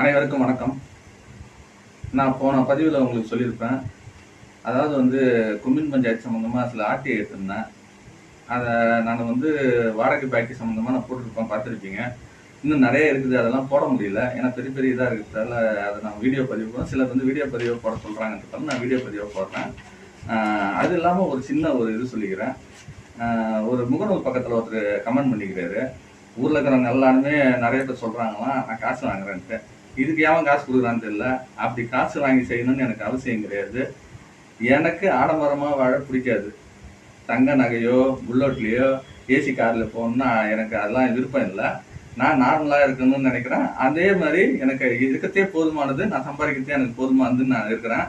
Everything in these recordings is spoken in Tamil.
அனைவருக்கும் வணக்கம். நான் போன பதிவில் உங்களுக்கு சொல்லியிருப்பேன். அதாவது வந்து கும்பின் பஞ்சாயத்து சம்மந்தமாக சில ஆர்டிஐ எடுத்திருந்தேன். அதை நான் வந்து வாடகை பேக்கி சம்மந்தமாக நான் போட்டிருப்பேன் பார்த்துருப்பீங்க. இன்னும் நிறைய இருக்குது அதெல்லாம் போட முடியல. ஏன்னா பெரிய பெரிய இதாக இருக்கிறதால அதை நான் வீடியோ பதிவு போகிறேன் சிலர் வந்து வீடியோ பதிவை போட சொல்கிறாங்கன்றதால நான் வீடியோ பதிவை போடுறேன். அது இல்லாமல் ஒரு சின்ன ஒரு இது சொல்லிக்கிறேன். ஒரு முகநூல் பக்கத்தில் ஒருத்தர் கமெண்ட் பண்ணிக்கிறாரு. ஊரில் இருக்கிறவங்க எல்லாருமே நிறைய பேர் சொல்கிறாங்களாம் நான் காசு வாங்குறேன்ட்டு. இதுக்கு ஏன் காசு கொடுக்குறான்னு தெரியல. அப்படி காசு வாங்கி செய்யணும்னு எனக்கு அவசியம் கிடையாது. எனக்கு ஆடம்பரமாக வாழ பிடிக்காது. தங்க நகையோ புல்லட்லேயோ ஏசி காரில் போகணும்னா எனக்கு அதெல்லாம் விருப்பம் இல்லை. நான் நார்மலாக இருக்கணும்னு நினைக்கிறேன். அதே மாதிரி எனக்கு இருக்கத்தே போதுமானது நான் சம்பாதிக்கிறதே எனக்கு போதுமானதுன்னு நான் இருக்கிறேன்.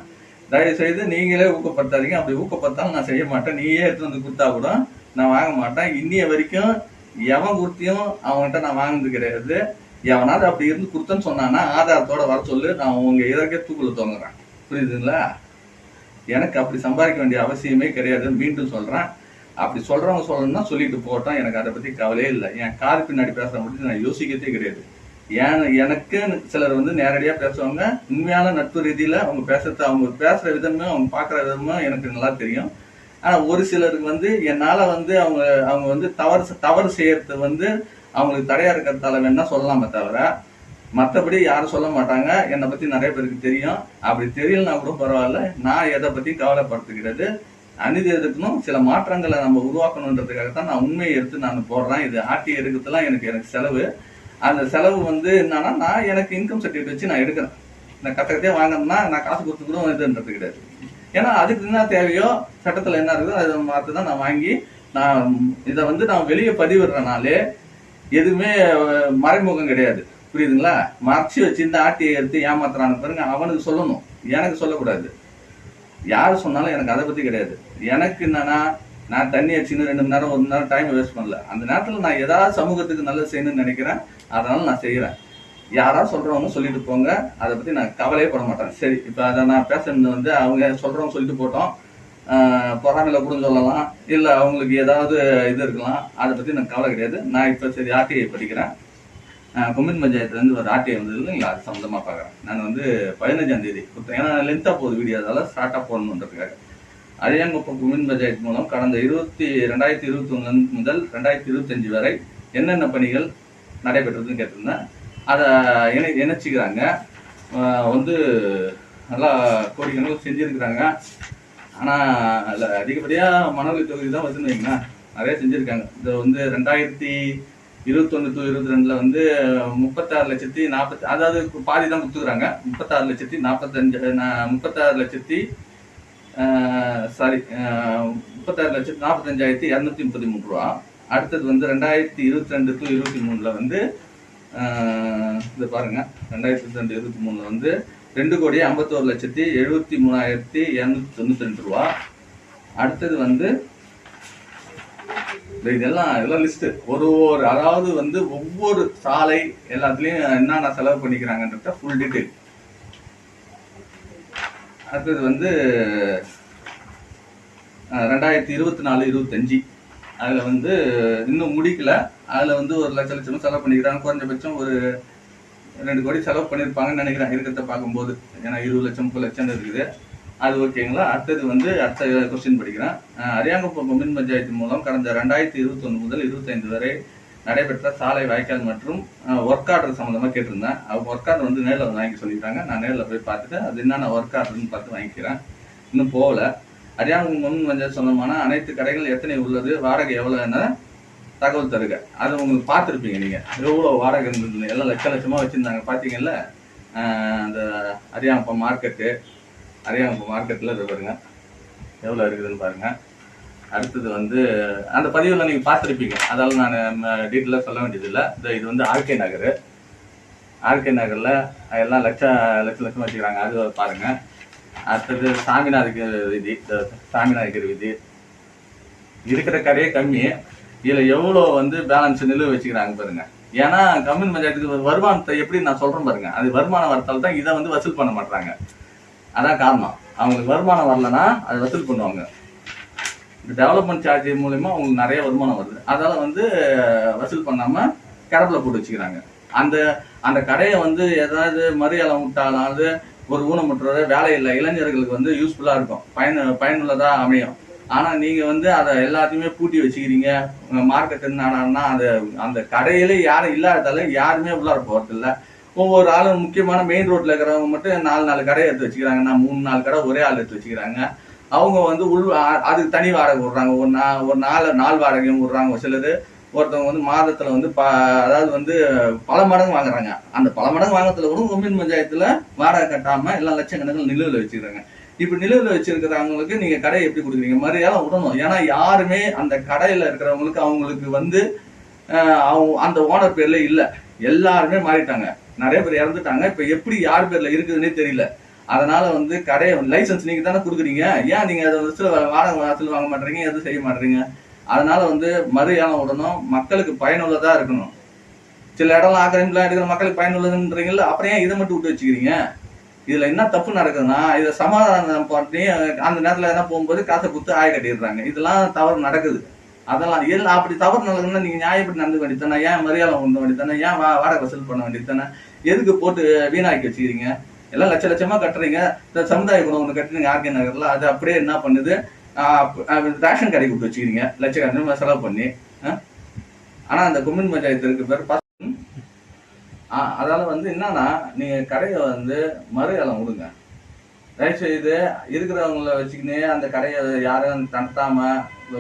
தயவு செய்து நீங்களே ஊக்கப்படுத்தாதீங்க. அப்படி ஊக்கப்படுத்தாலும் நான் செய்ய மாட்டேன். நீயே எடுத்து வந்து கொடுத்தா கூட நான் வாங்க மாட்டேன். இன்னிய வரைக்கும் எவன் கொடுத்தியும் அவன்கிட்ட நான் வாங்கினது கிடையாது. எவனாவது அப்படி இருந்து கொடுத்தேன்னு சொன்னான்னா ஆதாரத்தோட வர சொல்லு நான் உங்க இதற்கே தூக்குல தோங்குறேன். புரியுதுங்களா? எனக்கு அப்படி சம்பாதிக்க வேண்டிய அவசியமே கிடையாது மீண்டும் சொல்றேன். அப்படி சொல்றவங்க சொல்லணும்னா சொல்லிட்டு போட்டோம் எனக்கு அதை பத்தி கவலையே இல்லை. என் காது பின்னாடி பேசுற மட்டும் நான் யோசிக்கிறதே கிடையாது. ஏன் எனக்கு சிலர் வந்து நேரடியா பேசுவாங்க. உண்மையான நட்பு ரீதியில அவங்க பேசுறது அவங்க பேசுற விதமும் அவங்க பாக்குற விதமும் எனக்கு நல்லா தெரியும். ஆனா ஒரு சிலருக்கு வந்து என்னால வந்து அவங்க அவங்க வந்து தவறு தவறு செய்யறது வந்து அவங்களுக்கு தடையா இருக்கிறதால வேணா சொல்லலாமே தவிர மற்றபடி யாரும் சொல்ல மாட்டாங்க. என்னை பத்தி நிறைய பேருக்கு தெரியும். அப்படி தெரியலனா கூட பரவாயில்ல. நான் எதை பத்தி கவலைப்படுத்துகிறது அநீதி எதுக்கணும் சில மாற்றங்களை நம்ம உருவாக்கணுன்றதுக்காக தான் நான் உண்மையை எடுத்து நான் போடுறேன். இது ஆட்டி எடுக்கிறதுலாம் எனக்கு எனக்கு செலவு. அந்த செலவு வந்து என்னன்னா நான் எனக்கு இன்கம் சர்டிஃபிகேட் வச்சு நான் எடுக்கிறேன். நான் கட்டக்கத்தே வாங்கினேன்னா நான் காசு கொடுத்து கூட இதுன்றது கிடையாது. ஏன்னா அதுக்கு என்ன தேவையோ சட்டத்தில் என்ன இருக்குதோ அதை மாற்று தான் நான் வாங்கி நான் இதை வந்து நான் வெளியே பதிவிடுறனாலே எதுவுமே மறைமுகம் கிடையாது. புரியுதுங்களா? மறைச்சி வச்சு இந்த ஆட்டியை எடுத்து ஏமாத்துறான்னு பாருங்க அவனுக்கு சொல்லணும். எனக்கு சொல்லக்கூடாது. யார் சொன்னாலும் எனக்கு அதை பற்றி கிடையாது. எனக்கு என்னன்னா நான் தண்ணி அடிச்சுன்னு ரெண்டு மணி நேரம் ஒரு மணி நேரம் டைம் வேஸ்ட் பண்ணல. அந்த நேரத்தில் நான் ஏதாவது சமூகத்துக்கு நல்லது செய்யணும்னு நினைக்கிறேன். அதனால நான் செய்கிறேன் யாராவது சொல்றவங்க சொல்லிட்டு போங்க. அதை பத்தி நான் கவலையே பட மாட்டேன். சரி இப்போ அதை நான் பேசுறது வந்து அவங்க சொல்றவங்க சொல்லிட்டு போட்டோம். பொறாமையில் கூட சொல்லலாம். இல்லை அவங்களுக்கு ஏதாவது இது இருக்கலாம். அதை பற்றி எனக்கு கவலை கிடையாது. நான் இப்போ சரி ஆர்டிஐ படிக்கிறேன். ஆஹ் பஞ்சாயத்துலேருந்து ஒரு ஆர்டிஐ வந்தது இல்லைங்களா அது சம்மந்தமாக பார்க்குறேன். நான் வந்து பதினஞ்சாம் தேதி கொடுத்தேன் ஏன்னா லென்த்தாக போகுது வீடியோ அதால் ஸ்டார்ட்டாக போடணுன்றதுக்காக. அரியாங்குப்பம் கொம்மின் பஞ்சாயத்து மூலம் கடந்த இருபத்தி ரெண்டாயிரத்தி இருபத்தி ஒன்று முதல் ரெண்டாயிரத்தி இருபத்தஞ்சு வரை என்னென்ன பணிகள் நடைபெற்றதுன்னு கேட்டிருந்தேன். அதை இணை இணைச்சிக்கிறாங்க. வந்து நல்லா கோடிக்கணக்கில் செஞ்சுருக்கிறாங்க. ஆனால் அதில் அதிகப்படியாக மணல் தொகுதி தான் வருதுன்னு வைங்களேன். நிறைய செஞ்சுருக்காங்க. இது வந்து ரெண்டாயிரத்தி இருபத்தொன்று டு இருபத்தி ரெண்டில் வந்து முப்பத்தாறு லட்சத்தி நாற்பத்தி அதாவது பாதி தான் கொடுத்துக்குறாங்க. முப்பத்தாறு லட்சத்தி நாற்பத்தஞ்சு முப்பத்தாறு லட்சத்தி சாரி முப்பத்தாறு லட்சத்தி நாற்பத்தஞ்சாயிரத்தி இரநூத்தி முப்பத்தி மூணு ரூபா. அடுத்தது வந்து ரெண்டாயிரத்தி இருபத்தி ரெண்டு டு இருபத்தி மூணில் வந்து இது பாருங்கள் ரெண்டாயிரத்தி இருபத்தி ரெண்டு இருபத்தி மூணில் வந்து ரெண்டு கோடி ஐம்பத்தோரு லட்சத்தி எழுபத்தி மூணாயிரத்தி இரநூத்தி தொண்ணூத்தி ரெண்டு ரூபா. அடுத்தது வந்து இதெல்லாம் இதெல்லாம் லிஸ்ட்டு ஒரு ஒரு அதாவது வந்து ஒவ்வொரு சாலை எல்லாத்துலேயும் என்னென்ன செலவு பண்ணிக்கிறாங்கன்றத ஃபுல் டீட்டெயில் அடுத்தது வந்து ரெண்டாயிரத்தி இருபத்தி நாலு இருபத்தஞ்சு. அதில் வந்து இன்னும் முடிக்கல. அதில் வந்து ஒரு லட்ச லட்சமும் செலவு பண்ணிக்கிறாங்க. குறைஞ்சபட்சம் ஒரு ரெண்டு கோடி செலவு பண்ணியிருப்பாங்கன்னு நினைக்கிறேன். இருக்கிறத பார்க்கும்போது. ஏன்னா இருபது லட்சம் முப்பது லட்சம் இருக்குது. அது ஓகேங்களா அடுத்தது வந்து அடுத்த கொஸ்டின் படிக்கிறேன். அரியாங்குப்பம் மின் பஞ்சாயத்து மூலம் கடந்த ரெண்டாயிரத்தி இருபத்தொன்று முதல் இருபத்தைந்து வரை நடைபெற்ற சாலை வாய்க்கால் மற்றும் ஒர்க் ஆர்டர் சம்மந்தமாக கேட்டிருந்தேன். அவங்க ஒர்க் ஆர்டர் வந்து நேரில் வந்து வாங்கி சொல்லிட்டாங்க. நான் நேரில் போய் பார்த்துட்டு அது என்னென்ன ஒர்க் ஆர்டர்னு பார்த்து வாங்கிக்கிறேன். இன்னும் போகல. அரியாங்குப்பம் மின் பஞ்சாயத்து சொந்தமான அனைத்து கடைகள் எத்தனை உள்ளது? வாடகை எவ்வளோன்னு தகவல் தருக. அது உங்களுக்கு பார்த்துருப்பீங்க நீங்கள் எவ்வளோ வாடகை எல்லாம் லட்ச லட்சமாக வச்சுருந்தாங்க. பார்த்தீங்கல்ல? அந்த அரியாங்குப்பம் மார்க்கெட்டு அரியாங்குப்பம் மார்க்கெட்டில் இது பாருங்க. எவ்வளோ இருக்குதுன்னு பாருங்கள் அடுத்தது வந்து அந்த பதிவில் நீங்கள் பார்த்துருப்பீங்க. அதால் நான் டீட்டெயிலாக சொல்ல வேண்டியதில்லை. இந்த இது வந்து ஆர்கே நகர். ஆர்கே நகரில் எல்லாம் லட்ச லட்ச லட்சம் வச்சுக்கிறாங்க. அது பாருங்கள் அடுத்தது சாமிநாதகிரி வீதி. இந்த சாமிநாதகிரி வீதி. இருக்கிற கரையே கம்மி. இதில் எவ்வளோ வந்து பேலன்ஸ் நிலுவை வச்சுக்கிறாங்க பாருங்க. ஏன்னா கம்யூன் பஞ்சாயத்துக்கு வருமானத்தை எப்படி நான் சொல்கிறேன் பாருங்க. அது வருமானம் வரத்தால் தான் இதை வந்து வசூல் பண்ண மாட்டாங்க அதான் காரணம். அவங்களுக்கு வருமானம் வரலன்னா அதை வசூல் பண்ணுவாங்க. இந்த டெவலப்மெண்ட் சார்ஜ் மூலயமா அவங்களுக்கு நிறைய வருமானம் வருது. அதால வந்து வசூல் பண்ணாம கிடப்புல போட்டு வச்சுக்கிறாங்க. அந்த அந்த கடையை வந்து ஏதாவது மறுஏலம் விட்டாலாவது ஒரு ஊனமுற்றோர் வேலை இல்லை. இளைஞர்களுக்கு வந்து யூஸ்ஃபுல்லாக இருக்கும். பயன் பயனுள்ளதாக அமையும். ஆனா நீங்க வந்து அதை எல்லாத்தையுமே பூட்டி வச்சுக்கிறீங்க. மார்க்கெட் என்னன்னா அது அந்த கடையில யாரும் இல்லாததால யாருமே உள்ளார போறது இல்ல ஒவ்வொரு ஆளும் முக்கியமான மெயின் ரோட்ல இருக்கிறவங்க மட்டும் நாலு நாலு கடையை எடுத்து வச்சுக்கிறாங்க. நான் மூணு நாலு கடை ஒரே ஆள் எடுத்து வச்சுக்கிறாங்க. அவங்க வந்து உள் அதுக்கு தனி வாடகை விடுறாங்க. ஒரு நா ஒரு நாலு நாள் வாடகையும் விடுறாங்க. ஒரு சிலது ஒருத்தவங்க வந்து மாதத்துல வந்து ப அதாவது வந்து பல மடங்கு வாங்குறாங்க. அந்த பல மடங்கு வாங்கறதுல கூட கொம்யூன் பஞ்சாயத்துல வாடகை கட்டாம எல்லாம் லட்சக்கணக்கில் நிலுவில் வச்சுக்கிறாங்க. இப்ப நிலுவில் வச்சிருக்கிறவங்களுக்கு நீங்க கடையை எப்படி கொடுக்குறீங்க? மரியாதை விடணும் ஏன்னா யாருமே அந்த கடையில இருக்கிறவங்களுக்கு அவங்களுக்கு வந்து அவங்க அந்த ஓனர் பேர்ல இல்ல. எல்லாருமே மாறிட்டாங்க. நிறைய பேர் இறந்துட்டாங்க. இப்ப எப்படி யார் பேர்ல இருக்குதுன்னே தெரியல. அதனால வந்து கடையை லைசன்ஸ் நீங்க தானே கொடுக்குறீங்க. ஏன் நீங்க அதை வந்து வாடகை வாசல் வாங்க மாட்டீங்க எதுவும் செய்ய மாட்டீங்க அதனால வந்து மறு ஏலம் விடணும் மக்களுக்கு பயனுள்ளதா இருக்கணும். சில இடம்லாம் ஆக்கிரமிப்புலாம் எடுக்கிற மக்களுக்கு பயனுள்ளதுன்றீங்கல்ல. அப்புறம் ஏன் இதை மட்டும் விட்டு வச்சுக்கிறீங்க? இதுல என்ன தப்பு நடக்குதுன்னா இதை சமாதானம் பண்ணி அந்த நேரத்துல எதனா போகும்போது காசை கொடுத்து ஆய கட்டிடுறாங்க. இதெல்லாம் தவறு நடக்குது. அதெல்லாம் எல்லாம் அப்படி தவறு நடக்குதுன்னா நீங்க நியாயப்படி நடந்து வேண்டியதானே ஏன் மரியாதை பண்ண வேண்டியதானே ஏன் வா- வாடகை வசூல் பண்ண வேண்டியதானே எதுக்கு போட்டு வீணாக்கி வச்சுக்கிறீங்க? எல்லாம் லட்ச லட்சமா கட்டுறீங்க. இந்த சமுதாய குணம் ஒன்று கட்டுறீங்க ஆர்கே நகர்ல. அது அப்படியே என்ன பண்ணுது? ரேஷன் கடைக்கு விட்டு வச்சுக்கிறீங்க. லட்சக்கணக்கில் செலவு பண்ணி ஆஹ்? ஆனா அந்த கொம்யூன் பஞ்சாயத்து இருக்கு பேர் அதால வந்து என்னன்னா நீங்க கடையை வந்து மறு ஏலம் விடுங்க. தயவு செய்து இருக்கிறவங்கள வச்சுக்கினே அந்த கடையை யாரும் நடத்தாம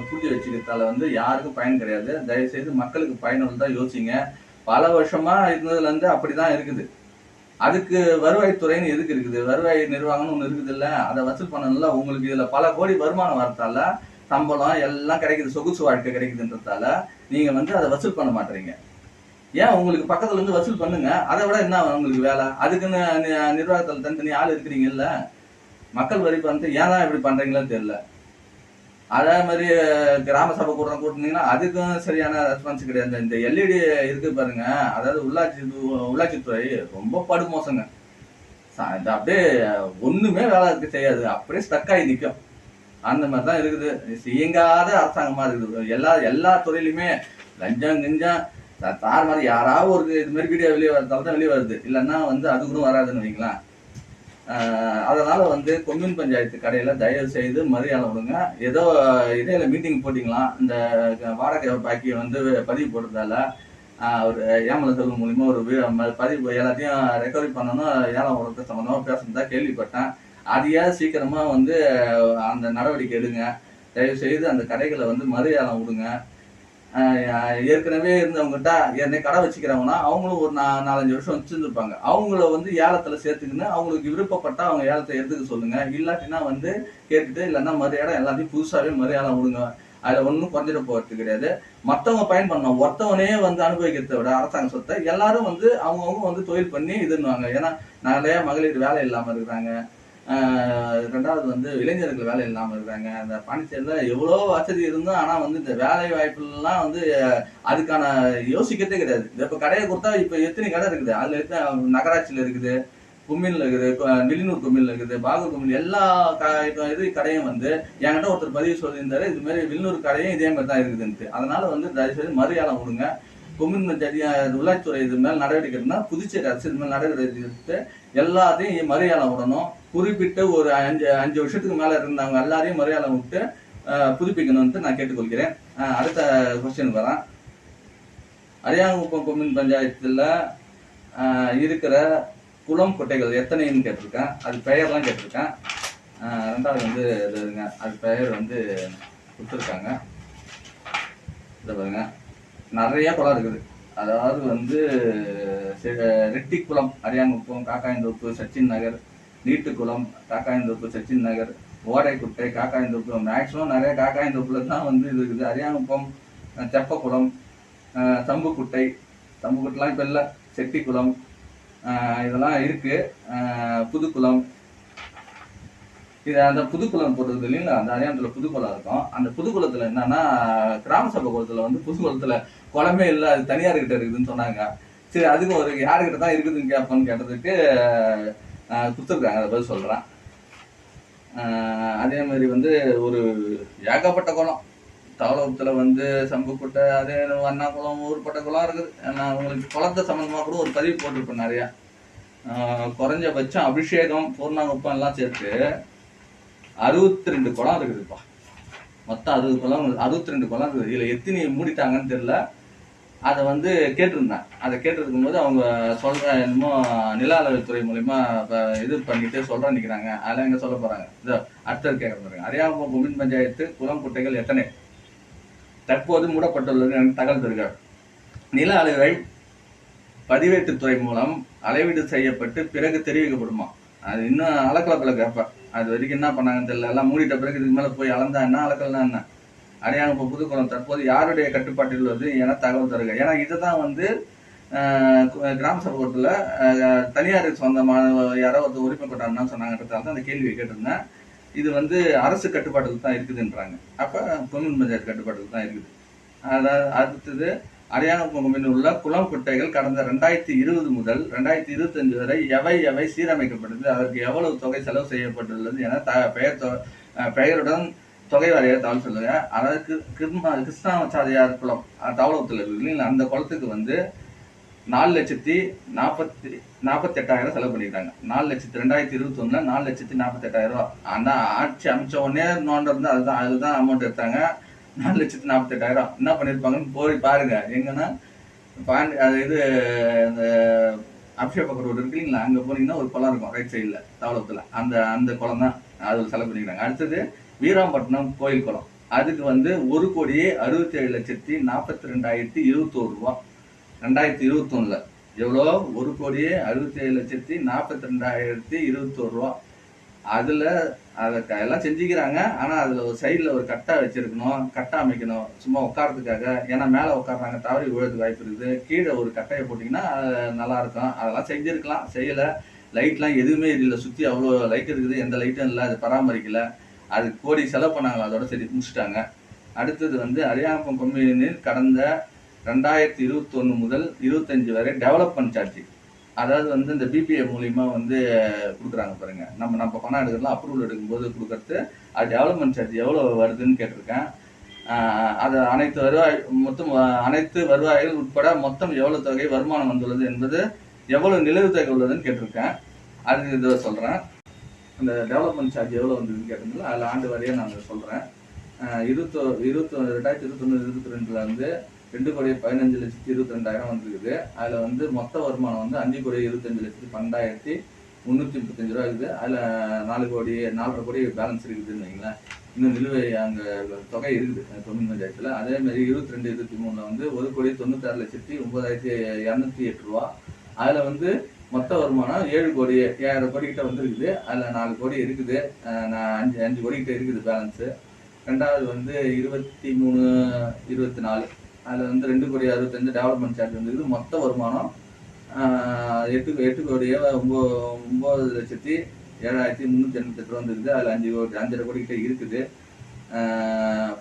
பூட்டி வச்சுக்கிறதால வந்து யாருக்கும் பயன் கிடையாது. தயவு செய்து மக்களுக்கு பயனுள்ளதாக யோசிங்க. பல வருஷமா இருந்ததுல இருந்து அப்படிதான் இருக்குது. அதுக்கு வருவாய்த்துறைன்னு எதுக்கு இருக்குது? வருவாய் நிர்வாகம்னு ஒன்று இருக்குது இல்லை அதை வசூல் பண்ணணும்ல? உங்களுக்கு இதில் பல கோடி வருமானம் வரத்தால சம்பளம் எல்லாம் கிடைக்குது. சொகுசு வாழ்க்கை கிடைக்குதுன்றதால நீங்கள் வந்து அதை வசூல் பண்ண மாட்டீங்க ஏன் உங்களுக்கு பக்கத்துல இருந்து வசூல் பண்ணுங்க? அதை விட என்ன உங்களுக்கு வேலை? அதுக்குன்னு நிர்வாகத்தில் நிர்வாகத்துல தனித்தனி ஆள் இருக்கிறீங்கல்ல? மக்கள் வரி பணத்தை ஏன் தான் இப்படி பண்றீங்களோ தெரியல. அதே மாதிரி கிராம சபை கூட்டம் கூட்டினீங்கன்னா அதுக்கும் சரியான ரெஸ்பான்ஸ் கிடையாது. இந்த எல்இடி இருக்கு பாருங்க. அதாவது உள்ளாட்சி உள்ளாட்சித்துறை ரொம்ப படுமோசங்க. இது அப்படியே ஒண்ணுமே வேலை இருக்கு செய்யாது. அப்படியே ஸ்டக் ஆகி நிற்கும் அந்த மாதிரி தான் இருக்குது. இயங்காத அரசாங்கமா இருக்குது. எல்லா எல்லா துறையிலுமே லஞ்சம் கிஞ்சம் தார் மாதிரி யாராவது ஒரு இது மாதிரி வீடியோ வெளியே வரதால தான் வெளியே வருது. இல்லைன்னா வந்து அது கூட வராதுன்னு வைங்களேன். அதனால் அதனால வந்து கொம்யூன் பஞ்சாயத்து கடையில் தயவு செய்து மரியாதை விடுங்க. ஏதோ இடையில மீட்டிங் போட்டிங்களாம் இந்த வாடகை பாக்கியை வந்து பதிவு போடுறதால ஒரு ஒரு செல்வம் மூலிமா ஒரு பதிவு எல்லாத்தையும் ரெக்கவரி பண்ணணும் ஏலம் விடுறது சம்மந்தமாக பேசுறதா கேள்விப்பட்டேன். அதையே சீக்கிரமாக வந்து அந்த நடவடிக்கை எடுங்க. தயவு செய்து அந்த கடைகளை வந்து மறு ஏலம் விடுங்க. ஏற்கனவே இருந்தவங்ககிட்ட ஏற்கனவே கடை வச்சுக்கிறவங்கன்னா அவங்களும் ஒரு நா நாலஞ்சு வருஷம் வச்சுருந்துருப்பாங்க. அவங்கள வந்து ஏலத்துல சேர்த்துக்கின்னு அவங்களுக்கு விருப்பப்பட்டா அவங்க ஏலத்தை எடுத்துக்க சொல்லுங்க. இல்லாட்டினா வந்து கேட்டுட்டு இல்லைன்னா மறு இடம் எல்லாத்தையும் புதுசாகவே மறு ஏலம் விடுங்க. அதில் ஒன்றும் குறைஞ்சிட போகிறது கிடையாது. மற்றவங்க பயன் பண்ணணும் ஒருத்தவனே வந்து அனுபவிக்கிறத விட அரசாங்க சொத்தை எல்லாரும் வந்து அவங்கவுங்க வந்து தொழில் பண்ணி இதுன்னுவாங்க. ஏன்னா நிறைய மகளிர் வேலை இல்லாமல் இருக்கிறாங்க. ரெண்டாவது வந்து இளைஞர்கள் வேலை இல்லாமல் இருக்காங்க. அந்த பாண்டிச்சேரியில் எவ்வளோ வசதி இருந்தும் ஆனால் வந்து இந்த வேலை வாய்ப்புலாம் வந்து அதுக்கான யோசிக்கிறதே கிடையாது. இப்போ கடையை கொடுத்தா இப்போ எத்தனை கடை இருக்குது? அதில் எத்தனை நகராட்சியில் இருக்குது கும்மில்ல இருக்குது நெல்லினூர் வில்லியனூர் இருக்குது பாகூர் கும்மில் எல்லா க- இது கடையும் வந்து என்கிட்ட ஒருத்தர் பதிவு சொல்லியிருந்தாரு இது மாதிரி கடையும் இதே மாதிரி தான் இருக்குதுன்ட்டு. அதனால வந்து தயவுசெய்து மறுயாளம் விடுங்க. கொம்யூன் உள்ளாட்சித்துறை இது மேலே நடவடிக்கை எடுக்கணும்னா புதுச்சேரி அரசு இது மேல் நடவடிக்கை எடுத்து எல்லாத்தையும் மறுயாளம் விடணும். குறிப்பிட்ட ஒரு அஞ்சு அஞ்சு வருஷத்துக்கு மேல இருந்தவங்க எல்லாரையும் மறுயாளம் விட்டு அஹ், புதுப்பிக்கணும்னு நான் கேட்டுக்கொள்கிறேன். அடுத்த கொஸ்டின் வரேன். அரியாங்குப்பம் கொம்யூன் பஞ்சாயத்தில் இருக்கிற குளம் குட்டைகள் எத்தனைன்னு கேட்டிருக்கேன். அது பெயர்லாம் கேட்டிருக்கேன். ரெண்டாவது வந்து இதுங்க அது பெயர் வந்து கொடுத்துருக்காங்க. இதை பாருங்க. நிறைய குளம் இருக்குது. அதாவது வந்து ரெட்டி குளம் அரியாங்குப்பம் காக்காயந்தோப்பு சச்சின் நகர் நீட்டுக்குளம் காக்காயந்தோப்பு சச்சின் நகர் ஓடைக்குட்டை காக்காயந்தோப்பு மேக்ஸிமம் நிறைய காக்காயந்தோப்பில் தான் வந்து இது இருக்குது. அரியாங்குப்பம் தெப்பக்குளம் தம்புக்குட்டை தம்புக்குட்டெலாம் இப்போ இல்லை. செட்டிக்குளம் இதெல்லாம் இருக்கு. புதுக்குளம். இது அந்த புதுக்குளம் போடுறது இல்லைங்களா? அந்த அரியானத்துல புதுக்குளம் இருக்கும். அந்த புதுக்குளத்தில் என்னன்னா கிராம சபை குளத்துல வந்து புதுக்குளத்தில் குளமே இல்லை. அது தனியார்கிட்ட இருக்குதுன்னு சொன்னாங்க. சரி அதுக்கு ஒரு யாருக்கிட்ட தான் இருக்குதுன்னு கேட்போன்னு கேட்டதுக்கு கொடுத்துருக்காங்க அதை பதில் சொல்கிறான் அதே மாதிரி வந்து ஒரு ஏகப்பட்ட குளம். தாவளத்தில் வந்து சம்புக்குட்டை அதே அண்ணா குளம் ஊர்பட்ட குளம் இருக்குது. நான் உங்களுக்கு குளத்தை சம்மந்தமாக கூட ஒரு பதிவு போட்டிருப்பேன் நிறையா. குறைஞ்சபட்சம் அபிஷேகம் பூர்ணாங்குப்பம் எல்லாம் சேர்த்து அறுபத்தி ரெண்டு குளம் இருக்குதுப்பா. மொத்தம் அறுபது குளம் அறுபத்தி ரெண்டு குளம் இருக்குது. இதில் எத்தனை மூடிட்டாங்கன்னு தெரில அதை வந்து கேட்டிருந்தேன். அதை கேட்டிருக்கும் போது அவங்க சொல்ற என்னமோ நில அளவுத்துறை மூலயமா இப்போ இது பண்ணிட்டு சொல்றேன் நிக்கிறாங்க. அதெல்லாம் எங்க சொல்ல போறாங்க? இதோ அடுத்தது கேட்க போறாங்க. அரியாங்குப்பம் கொம்யூன் பஞ்சாயத்து குளம் குட்டைகள் எத்தனை? தற்போது மூடப்பட்டுள்ளது எனக்கு தகவல் தருகிறார். நில அளவை பதிவேட்டுத்துறை மூலம் அளவீடு செய்யப்பட்டு பிறகு தெரிவிக்கப்படுமா? அது இன்னும் அளக்கலப்பில் கேட்பேன் அது வரைக்கும் என்ன பண்ணாங்கன்னு தெரியல. எல்லாம் மூடிட்ட பிறகு இதுக்கு மேலே போய் அளந்தா என்ன அளக்கல்னா என்ன? அடையாளம் புதுக்குளம் தற்போது யாருடைய கட்டுப்பாட்டில் உள்ளது என தகவல் தருக. ஏன்னா இதுதான் வந்து கிராம சபை தனியாருக்கு சொந்தமான யாரோ ஒருத்தர் உரிமை கொண்டாடணும்னு சொன்னாங்கன்றதால தான் அந்த கேள்வியை கேட்டிருந்தேன். இது வந்து அரசு கட்டுப்பாட்டுக்கு தான் இருக்குதுன்றாங்க. அப்போ கொம்யூன் பஞ்சாயத்து கட்டுப்பாட்டுக்கு தான் இருக்குது. அதாவது அடுத்தது அரியாங்குப்பம் கொம்யூனில் உள்ள குளம் குட்டைகள் கடந்த ரெண்டாயிரத்தி இருபது முதல் ரெண்டாயிரத்தி இருபத்தஞ்சு வரை எவை எவை சீரமைக்கப்பட்டது அதற்கு எவ்வளவு தொகை செலவு செய்யப்பட்டுள்ளது என த பெயர் தொ- பெயருடன் தொகை வரைய சொல்லுங்க. அதாவது கி- கிருஷ்ணா கிருஷ்ணாச்சாரியார் குளம் அஹ் தவளத்தில் இருக்கு இல்லைங்களா? அந்த குளத்துக்கு வந்து நாலு லட்சத்தி நாற்பத்தி நாற்பத்தெட்டாயிரம் செலவு பண்ணிட்டாங்க நாலு லட்சத்தி ரெண்டாயிரத்தி இருபத்தி நாலு லட்சத்தி நாற்பத்தெட்டாயிரம் ரூபா. ஆனால் ஆட்சி அமைச்ச உடனே நோண்ட அதுதான் அதுதான் அதுதான் அமௌண்ட் எடுத்தாங்க. நாலு லட்சத்தி நாற்பத்தெட்டாயிரம் என்ன பண்ணியிருப்பாங்கன்னு போய் பாருங்க. எங்கன்னா பாண்டி அது இது இந்த அபிஷேக ரோடு இருக்கு இல்லைங்களா? அங்கே போனீங்கன்னா ஒரு குளம் இருக்கும் ரைட் சைடில் தவளத்தில் அந்த அந்த குளம் தான். அதில் செலவு பண்ணிக்கிறாங்க அடுத்தது வீராம்பட்டினம் கோயில் குளம். அதுக்கு வந்து ஒரு கோடியே அறுபத்தி ஏழு லட்சத்தி நாற்பத்தி ரெண்டாயிரத்தி இருபத்தோரு ரூபா. ரெண்டாயிரத்தி இருபத்தொன்னுல. எவ்வளோ? ஒரு கோடியே அறுபத்தி ஏழு லட்சத்தி நாற்பத்தி ரெண்டாயிரத்தி இருபத்தோரு ரூபா. அதில் அதை எல்லாம் செஞ்சுக்கிறாங்க. ஆனால் அதில் ஒரு சைடில் ஒரு கட்டா வச்சுருக்கணும். கட்டை அமைக்கணும். சும்மா உட்காரத்துக்காக ஏன்னா மேலே உட்கார்றாங்க. தவறி விழுறதுக்கு வாய்ப்பு இருக்குது. கீழே ஒரு கட்டையை போட்டிங்கன்னா நல்லாயிருக்கும் அதெல்லாம் செஞ்சுருக்கலாம். செய்யல. லைட்லாம் எதுவுமே இல்லை. சுற்றி அவ்வளோ லைட் இருக்குது. எந்த லைட்டும் இல்லை. அது பராமரிக்கலை. அது கோடி செலவு பண்ணாங்க அதோட சரி முடிச்சிட்டாங்க. அடுத்தது வந்து அரியாங்குப்பம் கொம்யூனில் கடந்த ரெண்டாயிரத்தி இருபத்தொன்று முதல் இருபத்தஞ்சு வரை டெவலப்மெண்ட் சார்ஜ் அதாவது வந்து இந்த பிபிஏ மூலியமா வந்து கொடுக்குறாங்க பாருங்க. நம்ம நம்ம பணம் எடுக்கலாம் அப்ரூவல் எடுக்கும்போது கொடுக்கறது அது டெவலப்மெண்ட் சார்ஜ் எவ்வளோ வருதுன்னு கேட்டிருக்கேன். அது அனைத்து வருவாய் மொத்தம் அனைத்து வருவாய்கள் உட்பட மொத்தம் எவ்வளோ தொகை வருமானம் வந்துள்ளது என்பது எவ்வளவு நிலவு தொகை உள்ளதுன்னு கேட்டிருக்கேன். அது இதை சொல்கிறேன் அந்த டெவலப்மெண்ட் சார்ஜ் எவ்வளோ வந்ததுன்னு கேட்டீங்களா அதில் ஆண்டு வரையே நான் சொல்கிறேன் இருபத்தோ இருபத்தி ரெண்டாயிரத்தி இருபத்தொன்று இருபத்தி ரெண்டில் வந்து ரெண்டு கோடி பதினஞ்சு லட்சத்தி இருபத்தி ரெண்டாயிரம் வந்துருக்குது. அதில் வந்து மொத்த வருமானம் வந்து அஞ்சு கோடி இருபத்தஞ்சு லட்சத்தி பன்னெண்டாயிரத்தி முந்நூற்றி முப்பத்தஞ்சு ரூபா இருக்குது. அதில் நாலு கோடி நாலரை கோடி பேலன்ஸ் இருக்குதுன்னு வைங்களேன். இன்னும் நிலுவை அங்கே தொகை இருக்குது தொண்ணூறு பஞ்சாயத்தில். அதேமாரி இருபத்தி ரெண்டு இருபத்தி மூணில் வந்து ஒரு கோடி தொண்ணூத்தாறு லட்சத்தி ஒன்பதாயிரத்தி இரநூத்தி எட்டு ரூபா. அதில் வந்து மொத்த வருமானம் ஏழு கோடி ஏழரை கோடி கிட்ட வந்துருக்குது. அதில் நாலு கோடி இருக்குது. நான் அஞ்சு அஞ்சு கோடி கிட்ட இருக்குது பேலன்ஸு ரெண்டாவது வந்து இருபத்தி மூணு இருபத்தி நாலு. அதில் வந்து ரெண்டு கோடி அறுபத்தஞ்சு டெவலப்மெண்ட் சார்ஜ் வந்துருக்குது. மொத்த வருமானம் எட்டு எட்டு கோடியே ஒம்போ ஒம்பது லட்சத்தி ஏழாயிரத்தி முந்நூற்றி எண்பத்தெட்டு ரூபா வந்துருக்குது. அதில் அஞ்சு கோடி அஞ்சரை கோடி கிட்ட இருக்குது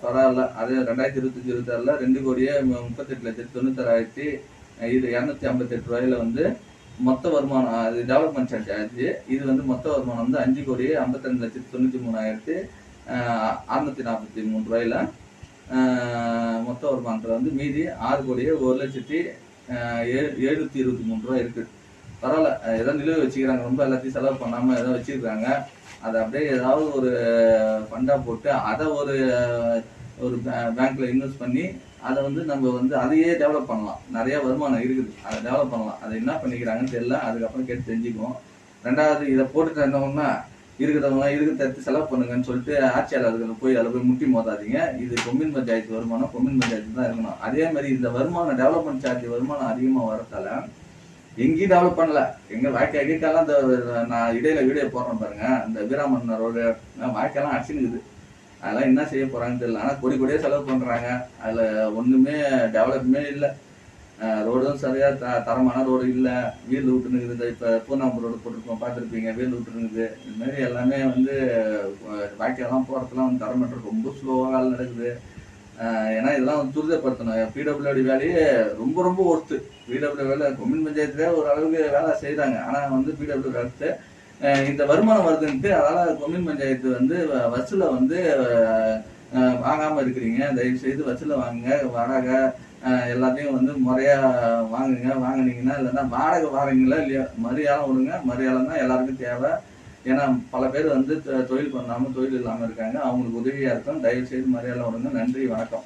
பரவாயில்ல. அதே ரெண்டாயிரத்தி இருபத்தஞ்சி இருபத்தாறுல ரெண்டு கோடியே மு- முப்பத்தெட்டு லட்சத்தி தொண்ணூத்தாறாயிரத்தி இது இரநூத்தி ஐம்பத்தெட்டு ரூபாயில வந்து மொத்த வருமானம் அது டெவலப்மெண்ட் சார்ஜ் ஆச்சு. இது வந்து மொத்த வருமானம் வந்து அஞ்சு கோடியே ஐம்பத்தஞ்சு லட்சத்தி தொண்ணூற்றி மூணாயிரத்தி அறுநூத்தி நாற்பத்தி மூணு ரூபாயில. மொத்த வருமானத்தில் வந்து மீதி ஆறு கோடியே ஒரு லட்சத்தி ஏழு எழுநூற்றி இருபத்தி மூணு ரூபா இருக்குது பரவாயில்ல. ஏதோ நிலுவை வச்சுக்கிறாங்க. ரொம்ப எல்லாத்தையும் செலவு பண்ணாமல் ஏதோ வச்சுருக்காங்க அதை அப்படியே ஏதாவது ஒரு ஃபண்டாக போட்டு அதை ஒரு ஒரு பேங்க்ல இன்வெஸ்ட் பண்ணி அதை வந்து நம்ம வந்து அதையே டெவலப் பண்ணலாம். நிறைய வருமானம் இருக்குது. அதை டெவலப் பண்ணலாம். அதை என்ன பண்ணிக்கிறாங்கன்னு தெரியல. அதுக்கப்புறம் கேட்டு தெரிஞ்சுக்குவோம். ரெண்டாவது இதை போட்டுட்டு இருந்தோம்னா இருக்கிறவங்க இருக்கிறத எடுத்து செலவு பண்ணுங்கன்னு சொல்லிட்டு ஆட்சியாளர்கள் போய் அதில் போய் முட்டி மோதாதீங்க. இது கொம்யூன் பஞ்சாயத்து வருமானம் கொம்யூன் பஞ்சாயத்து தான் இருக்கணும். அதே மாதிரி இந்த வருமானம் டெவலப்மெண்ட் சார்ஜ் வருமானம் அதிகமாக வரத்தால எங்கேயும் டெவலப் பண்ணல. எங்க வாய்க்கா கீக்காலாம் இந்த நான் இடையில வீடியோ போடுறேன் பாருங்க. இந்த வீராமன்னரோட வாழ்க்கையெல்லாம் வாய்க்கெல்லாம் இருக்குது. அதெல்லாம் என்ன செய்ய போகிறாங்கன்னு தெரியல. ஆனால் கொடி கொடியே செலவு பண்ணுறாங்க அதில் ஒன்றுமே டெவலப்மே இல்லை. ரோடும் சரியாக த தரமான ரோடு இல்லை. வீல் விட்டுனுக்குது. இப்போ பூனாம்பு ரோடு போட்டிருப்போம் பார்த்துருப்பீங்க. வீல் விட்டுருக்குது இதுமாரி எல்லாமே வந்து அஹ், வாய்க்காலாம் போகிறதுலாம் வந்து தரமற்ற ரொம்ப ஸ்லோவாக வேலை நடக்குது. ஏன்னா இதெல்லாம் வந்து துரிதப்படுத்தணும். பிடபிள்யூடி வேலையே ரொம்ப ரொம்ப ஒர்த்து பிடபிள்யூ வேலை கொம்யூன் பஞ்சாயத்துல ஒரு அளவுக்கு வேலை செய்கிறாங்க ஆனால் வந்து பிடபிள்யூ அடுத்து இந்த வருமானம் வருதுன்ட்டு அதனால் கொம்யூன் பஞ்சாயத்து வந்து வ- வசூலை வந்து வாங்காம இருக்கிறீங்க. தயவு செய்து வசூல வாங்குங்க. வாடகை எல்லாத்தையும் வந்து முறையா வாங்குங்க. வாங்கினீங்கன்னா இல்லைன்னா வாடகை வாங்குறீங்களா இல்லையா மரியாதை விடுங்க. மரியாதை தான் எல்லாருக்கும் தேவை. ஏன்னா பல பேர் வந்து தொ- தொழில் பண்ணாமல் தொழில் இல்லாமல் இருக்காங்க. அவங்களுக்கு உதவியாக இருக்கும். தயவு செய்து மரியாதை விடுங்க. நன்றி வணக்கம்.